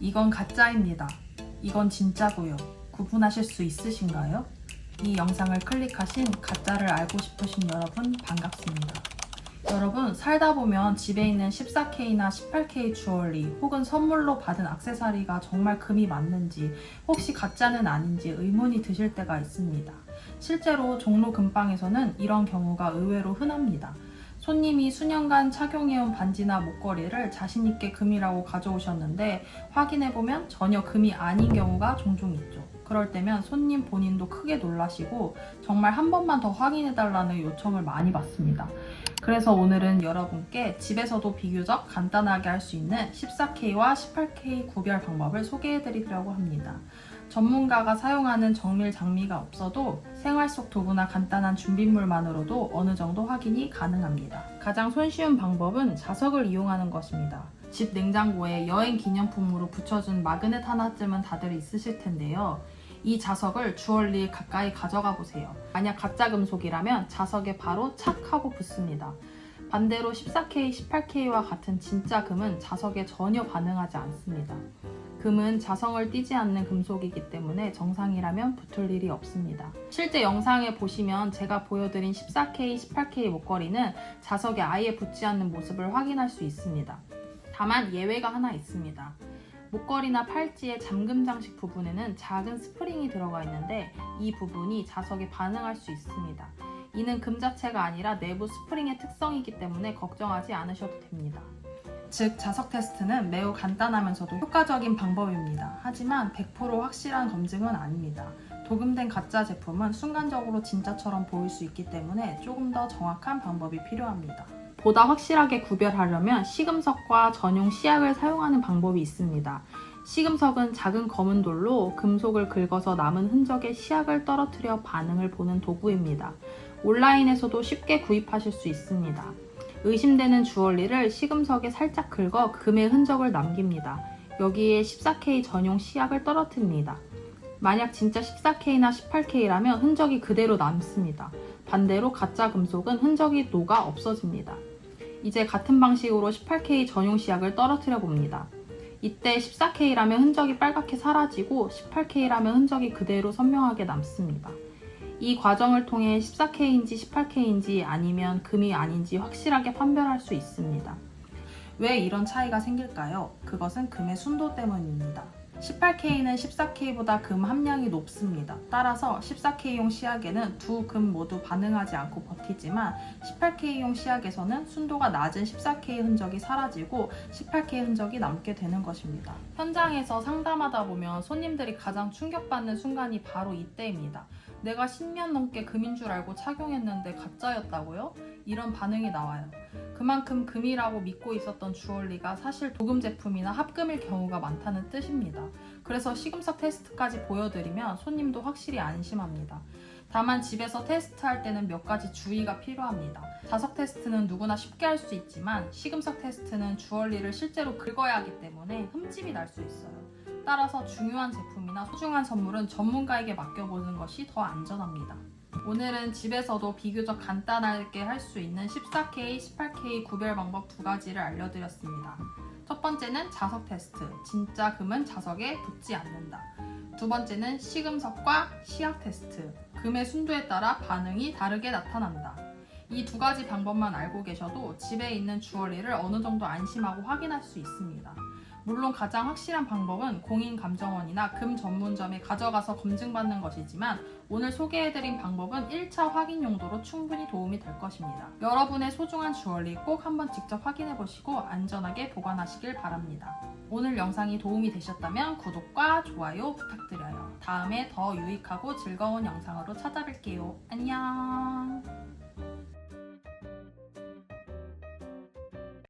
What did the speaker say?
이건 가짜입니다. 이건 진짜고요. 구분하실 수 있으신가요? 이 영상을 클릭하신 가짜를 알고 싶으신 여러분 반갑습니다. 여러분 살다 보면 집에 있는 14K나 18K 주얼리 혹은 선물로 받은 액세서리가 정말 금이 맞는지 혹시 가짜는 아닌지 의문이 드실 때가 있습니다. 실제로 종로 금방에서는 이런 경우가 의외로 흔합니다. 손님이 수년간 착용해온 반지나 목걸이를 자신있게 금이라고 가져오셨는데 확인해보면 전혀 금이 아닌 경우가 종종 있죠. 그럴 때면 손님 본인도 크게 놀라시고 정말 한 번만 더 확인해달라는 요청을 많이 받습니다. 그래서 오늘은 여러분께 집에서도 비교적 간단하게 할 수 있는 14K와 18K 구별 방법을 소개해드리려고 합니다. 전문가가 사용하는 정밀 장비가 없어도 생활 속 도구나 간단한 준비물만으로도 어느 정도 확인이 가능합니다. 가장 손쉬운 방법은 자석을 이용하는 것입니다. 집 냉장고에 여행 기념품으로 붙여준 마그넷 하나쯤은 다들 있으실 텐데요. 이 자석을 주얼리에 가까이 가져가 보세요. 만약 가짜 금속이라면 자석에 바로 착 하고 붙습니다. 반대로 14K, 18K와 같은 진짜 금은 자석에 전혀 반응하지 않습니다. 금은 자성을 띠지 않는 금속이기 때문에 정상이라면 붙을 일이 없습니다. 실제 영상에 보시면 제가 보여드린 14K, 18K 목걸이는 자석에 아예 붙지 않는 모습을 확인할 수 있습니다. 다만 예외가 하나 있습니다. 목걸이나 팔찌의 잠금 장식 부분에는 작은 스프링이 들어가 있는데 이 부분이 자석에 반응할 수 있습니다. 이는 금 자체가 아니라 내부 스프링의 특성이기 때문에 걱정하지 않으셔도 됩니다. 즉, 자석 테스트는 매우 간단하면서도 효과적인 방법입니다. 하지만 100% 확실한 검증은 아닙니다. 도금된 가짜 제품은 순간적으로 진짜처럼 보일 수 있기 때문에 조금 더 정확한 방법이 필요합니다. 보다 확실하게 구별하려면 시금석과 전용 시약을 사용하는 방법이 있습니다. 시금석은 작은 검은 돌로 금속을 긁어서 남은 흔적에 시약을 떨어뜨려 반응을 보는 도구입니다. 온라인에서도 쉽게 구입하실 수 있습니다. 의심되는 주얼리를 시금석에 살짝 긁어 금의 흔적을 남깁니다. 여기에 14K 전용 시약을 떨어뜨립니다. 만약 진짜 14K나 18K라면 흔적이 그대로 남습니다. 반대로 가짜 금속은 흔적이 녹아 없어집니다. 이제 같은 방식으로 18K 전용 시약을 떨어뜨려 봅니다. 이때 14K라면 흔적이 빨갛게 사라지고 18K라면 흔적이 그대로 선명하게 남습니다. 이 과정을 통해 14K인지 18K인지 아니면 금이 아닌지 확실하게 판별할 수 있습니다. 왜 이런 차이가 생길까요? 그것은 금의 순도 때문입니다. 18K는 14K보다 금 함량이 높습니다. 따라서 14K용 시약에는 두 금 모두 반응하지 않고 버티지만 18K용 시약에서는 순도가 낮은 14K 흔적이 사라지고 18K 흔적이 남게 되는 것입니다. 현장에서 상담하다 보면 손님들이 가장 충격받는 순간이 바로 이때입니다. 내가 10년 넘게 금인 줄 알고 착용했는데 가짜였다고요? 이런 반응이 나와요. 그만큼 금이라고 믿고 있었던 주얼리가 사실 도금 제품이나 합금일 경우가 많다는 뜻입니다. 그래서 시금석 테스트까지 보여드리면 손님도 확실히 안심합니다. 다만 집에서 테스트할 때는 몇 가지 주의가 필요합니다. 자석 테스트는 누구나 쉽게 할 수 있지만 시금석 테스트는 주얼리를 실제로 긁어야 하기 때문에 흠집이 날 수 있어요. 따라서 중요한 제품이나 소중한 선물은 전문가에게 맡겨보는 것이 더 안전합니다. 오늘은 집에서도 비교적 간단하게 할 수 있는 14K, 18K 구별 방법 두 가지를 알려드렸습니다. 첫 번째는 자석 테스트. 진짜 금은 자석에 붙지 않는다. 두 번째는 시금석과 시약 테스트. 금의 순도에 따라 반응이 다르게 나타난다. 이 두 가지 방법만 알고 계셔도 집에 있는 주얼리를 어느 정도 안심하고 확인할 수 있습니다. 물론 가장 확실한 방법은 공인감정원이나 금 전문점에 가져가서 검증받는 것이지만 오늘 소개해드린 방법은 1차 확인 용도로 충분히 도움이 될 것입니다. 여러분의 소중한 주얼리 꼭 한번 직접 확인해보시고 안전하게 보관하시길 바랍니다. 오늘 영상이 도움이 되셨다면 구독과 좋아요 부탁드려요. 다음에 더 유익하고 즐거운 영상으로 찾아뵐게요. 안녕!